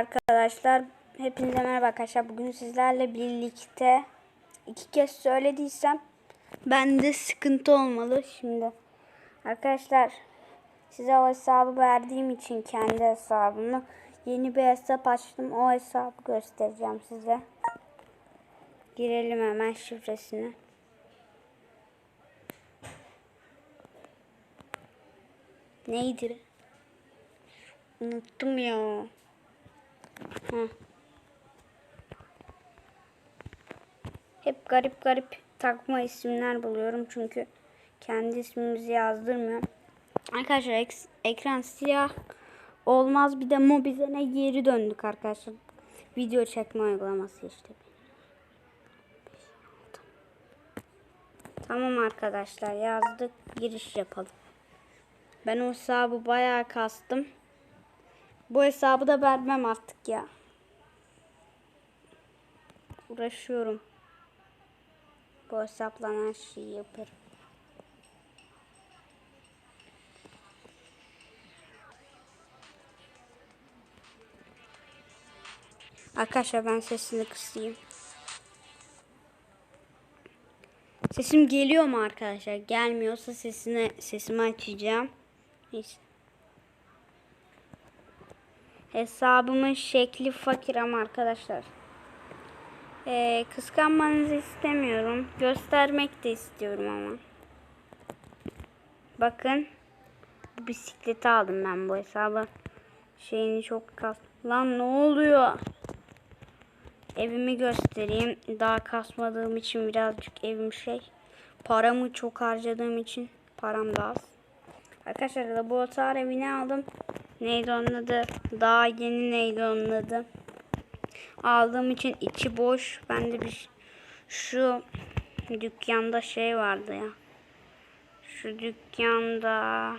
arkadaşlar. Hepinize merhaba arkadaşlar. Bugün sizlerle birlikte iki kez söylediysem bende sıkıntı olmalı şimdi. Arkadaşlar size o hesabı verdiğim için kendi hesabımı yeni bir hesap açtım. O hesabı göstereceğim size. Girelim hemen şifresini. Neydi? Unuttum ya. Hep garip garip takma isimler buluyorum çünkü kendi ismimizi yazdırmıyorum. Arkadaşlar ek- ekran siyah olmaz bir de Mobizen'e geri döndük arkadaşlar. Video çekme uygulaması işte. Tamam arkadaşlar yazdık giriş yapalım. Ben o hesabı bayağı kastım. Bu hesabı da vermem artık ya. Uğraşıyorum. Bu hesapla her şeyi yaparım. Arkadaşlar ben sesini kısayım. Sesim geliyor mu arkadaşlar? Gelmiyorsa sesini sesimi açacağım. Neyse. Hesabımın şekli fakir ama arkadaşlar. Ee, kıskanmanızı istemiyorum. Göstermek de istiyorum ama. Bakın. Bu bisikleti aldım ben bu hesabı. Şeyini çok kas. Lan ne oluyor? Evimi göstereyim. Daha kasmadığım için birazcık evim şey. Paramı çok harcadığım için param da az. Arkadaşlar laboratuvar evini aldım. Neydi onun adı? Daha yeni neydi onun adı? Aldığım için içi boş. Ben de bir şu dükkanda şey vardı ya. Şu dükkanda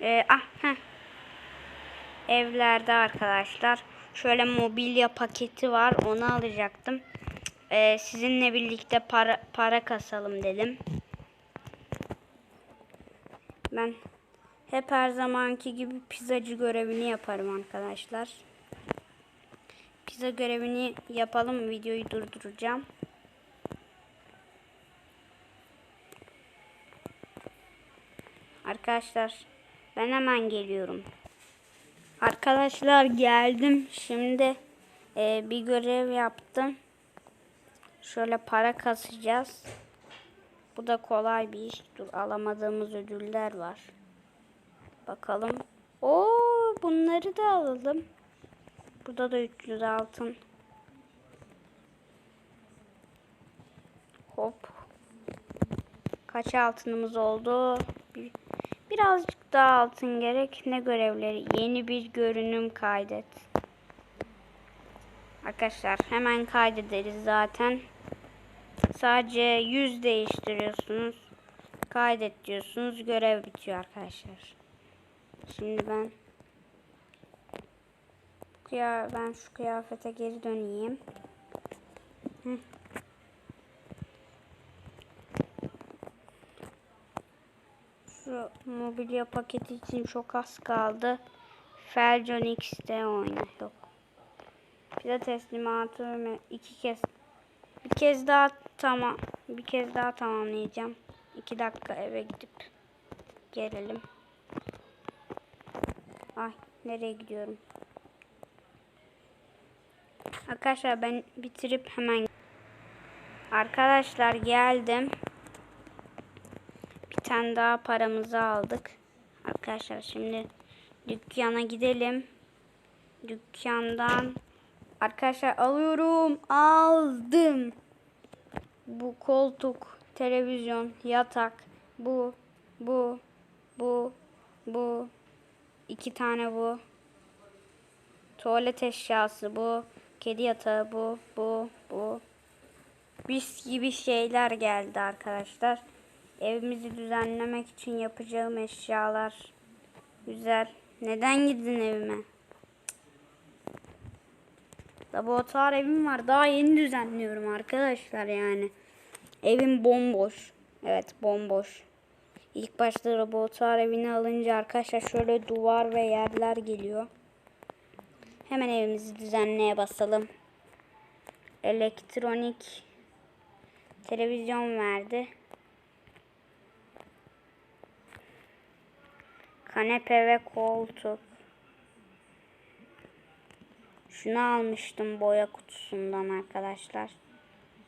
ee, ah heh. Evlerde arkadaşlar. Şöyle mobilya paketi var. Onu alacaktım. Ee, sizinle birlikte para, para kasalım dedim. Ben hep her zamanki gibi pizzacı görevini yaparım arkadaşlar. Pizza görevini yapalım. Videoyu durduracağım. Arkadaşlar ben hemen geliyorum. Arkadaşlar geldim. Şimdi e, bir görev yaptım. Şöyle para kasacağız. Bu da kolay bir iş. Dur alamadığımız ödüller var. Bakalım. Oo bunları da alalım. Burada da 300 altın. Hop. Kaç altınımız oldu? Bir, birazcık daha altın gerek. Ne görevleri? Yeni bir görünüm kaydet. Arkadaşlar hemen kaydederiz zaten. Sadece yüz değiştiriyorsunuz. Kaydet diyorsunuz. Görev bitiyor arkadaşlar. Şimdi ben ya ben şu kıyafete geri döneyim. Hı. Şu mobilya paketi için çok az kaldı. Felcon X'te oyna yok. Pizza teslimatı iki kez. Bir kez daha tamam. Bir kez daha tamamlayacağım. İki dakika eve gidip gelelim. Ay nereye gidiyorum? Arkadaşlar ben bitirip hemen Arkadaşlar geldim. Bir tane daha paramızı aldık. Arkadaşlar şimdi dükkana gidelim. Dükkandan arkadaşlar alıyorum. Aldım. Bu koltuk, televizyon, yatak, bu, bu, bu, bu, iki tane bu. Tuvalet eşyası bu. Kedi yatağı bu, bu, bu. Bis gibi şeyler geldi arkadaşlar. Evimizi düzenlemek için yapacağım eşyalar. Güzel. Neden gidin evime? Laboratuvar evim var. Daha yeni düzenliyorum arkadaşlar yani. Evim bomboş. Evet bomboş. İlk başta laboratuvar evini alınca arkadaşlar şöyle duvar ve yerler geliyor. Hemen evimizi düzenleye basalım. Elektronik televizyon verdi. Kanepe ve koltuk. Şunu almıştım boya kutusundan arkadaşlar.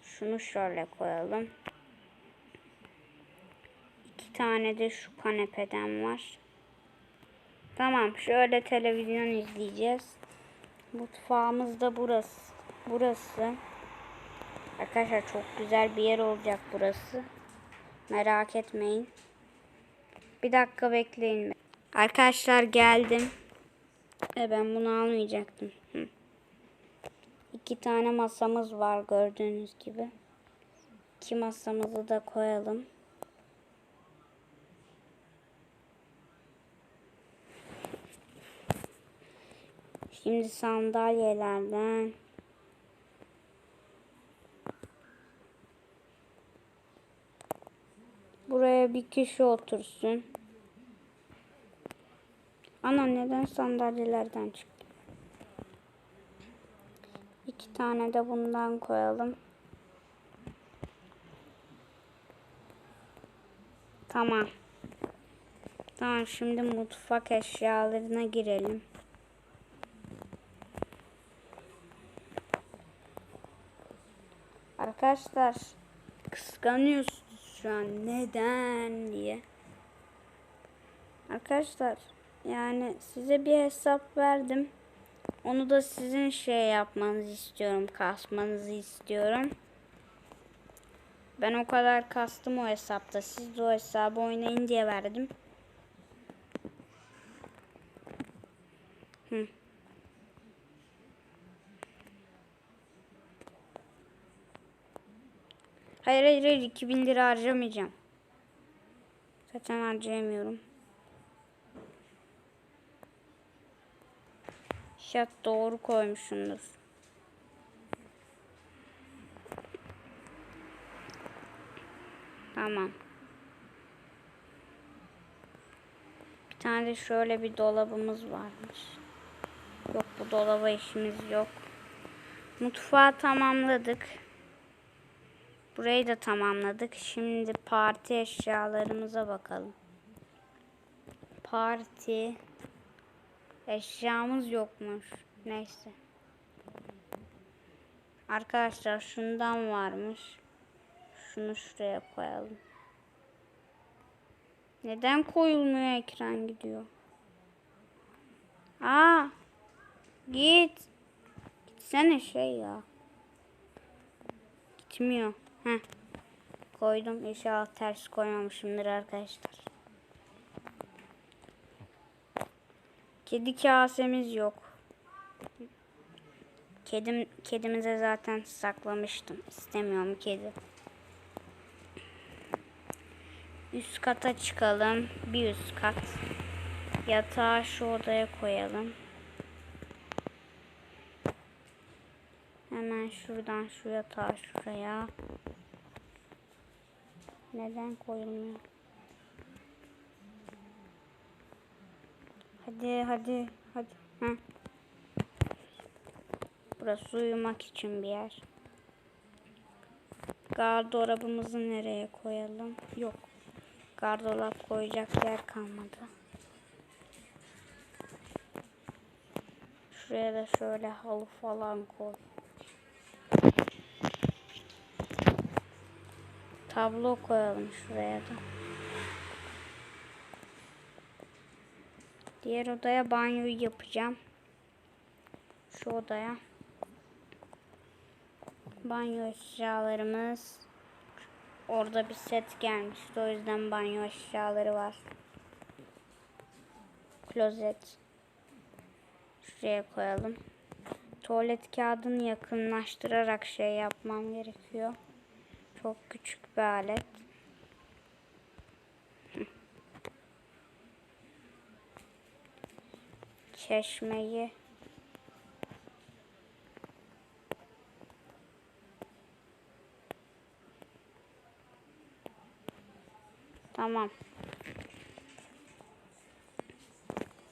Şunu şöyle koyalım. İki tane de şu kanepeden var. Tamam şöyle televizyon izleyeceğiz. Mutfağımız da burası. Burası. Arkadaşlar çok güzel bir yer olacak burası. Merak etmeyin. Bir dakika bekleyin. Arkadaşlar geldim. E ben bunu almayacaktım. Hı. İki tane masamız var gördüğünüz gibi. İki masamızı da koyalım. Şimdi sandalyelerden Buraya bir kişi otursun. Ana neden sandalyelerden çıktı? İki tane de bundan koyalım. Tamam. Tamam şimdi mutfak eşyalarına girelim. Arkadaşlar kıskanıyorsunuz şu an neden diye. Arkadaşlar yani size bir hesap verdim. Onu da sizin şey yapmanızı istiyorum, kasmanızı istiyorum. Ben o kadar kastım o hesapta. Siz de o hesabı oynayın diye verdim. Hı. Hayır hayır hayır 2000 lira harcamayacağım. Zaten harcayamıyorum. Şat doğru koymuşsundur. Tamam. Bir tane de şöyle bir dolabımız varmış. Yok bu dolaba işimiz yok. Mutfağı tamamladık. Burayı da tamamladık. Şimdi parti eşyalarımıza bakalım. Parti eşyamız yokmuş. Neyse. Arkadaşlar şundan varmış. Şunu şuraya koyalım. Neden koyulmuyor ekran gidiyor? Aa! Git. Gitsene şey ya. Gitmiyor. Heh. Koydum. İnşallah ters koymamışımdır arkadaşlar. Kedi kasemiz yok. Kedim, kedimize zaten saklamıştım. İstemiyorum kedi. Üst kata çıkalım. Bir üst kat. Yatağı şu odaya koyalım. Hemen şuradan şu yatağı şuraya. Neden koyulmuyor? Hadi hadi hadi. Heh. Burası uyumak için bir yer. Gardırobumuzu nereye koyalım? Yok. Gardırop koyacak yer kalmadı. Şuraya da şöyle halı falan koy. Tablo koyalım şuraya da. Diğer odaya banyoyu yapacağım. Şu odaya. Banyo eşyalarımız. Orada bir set gelmişti. O yüzden banyo eşyaları var. Klozet. Şuraya koyalım. Tuvalet kağıdını yakınlaştırarak şey yapmam gerekiyor. Çok küçük bir alet. Çeşmeyi Tamam.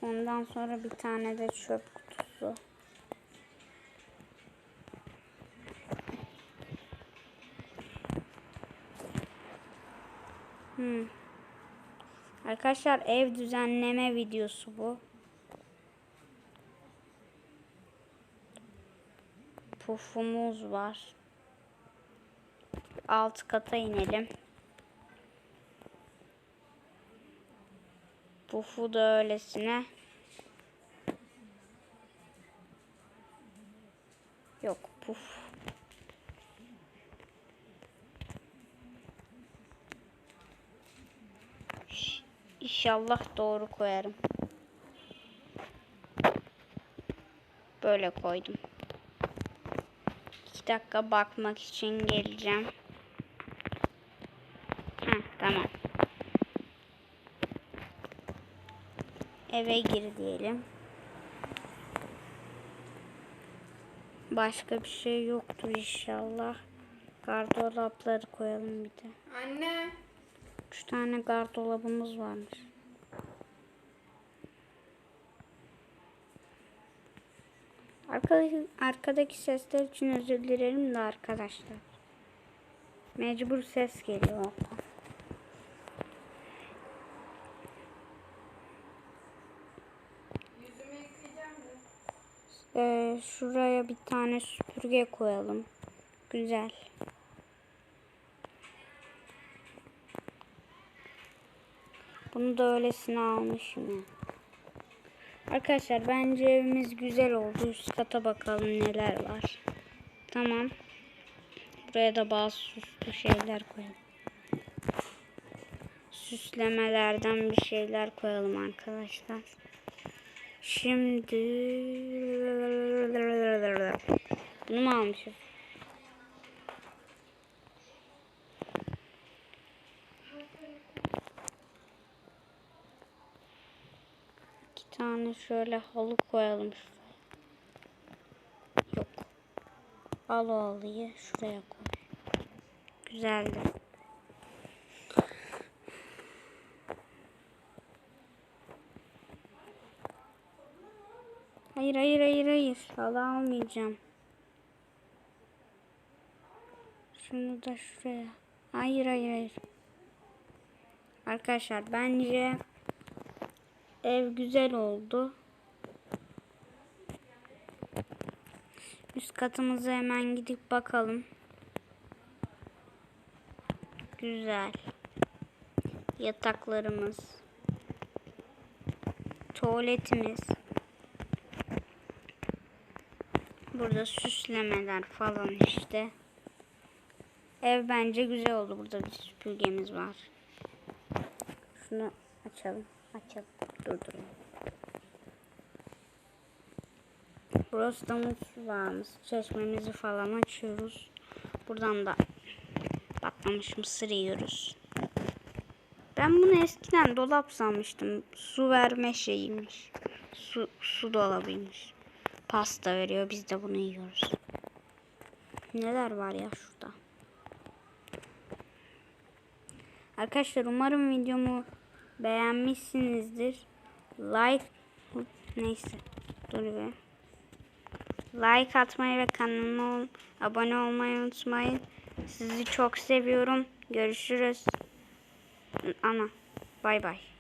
Ondan sonra bir tane de çöp Arkadaşlar ev düzenleme videosu bu. Pufumuz var. Alt kata inelim. Pufu da öylesine. Yok puf. İnşallah doğru koyarım. Böyle koydum. İki dakika bakmak için geleceğim. Heh, tamam. Eve gir diyelim. Başka bir şey yoktur inşallah. Gardıropları koyalım bir de. Anne. Üç tane gardırobumuz varmış. Arkadaki, arkadaki sesler için özür dilerim de arkadaşlar. Mecbur ses geliyor oradan. Ee, şuraya bir tane süpürge koyalım. Güzel. Bunu da öylesine almışım ya. Arkadaşlar bence evimiz güzel oldu. Üst kata bakalım neler var. Tamam. Buraya da bazı süslü şeyler koyalım. Süslemelerden bir şeyler koyalım arkadaşlar. Şimdi bunu mu almışız? Tane şöyle halı koyalım şuraya. Yok. Al o halıyı şuraya koy. Güzeldi. Hayır hayır hayır hayır. Halı almayacağım. Şunu da şuraya. Hayır hayır hayır. Arkadaşlar bence ev güzel oldu. Üst katımıza hemen gidip bakalım. Güzel. Yataklarımız. Tuvaletimiz. Burada süslemeler falan işte. Ev bence güzel oldu. Burada bir süpürgemiz var. Şunu açalım. Açalım. Durdurun. Burası da mutfağımız. Çeşmemizi falan açıyoruz. Buradan da patlamış mısır yiyoruz. Ben bunu eskiden dolap sanmıştım. Su verme şeyiymiş. Su, su dolabıymış. Pasta veriyor. Biz de bunu yiyoruz. Neler var ya şurada. Arkadaşlar umarım videomu beğenmişsinizdir. Like neyse dur be. Like atmayı ve kanalıma abone olmayı unutmayın. Sizi çok seviyorum. Görüşürüz. Ana bay bay.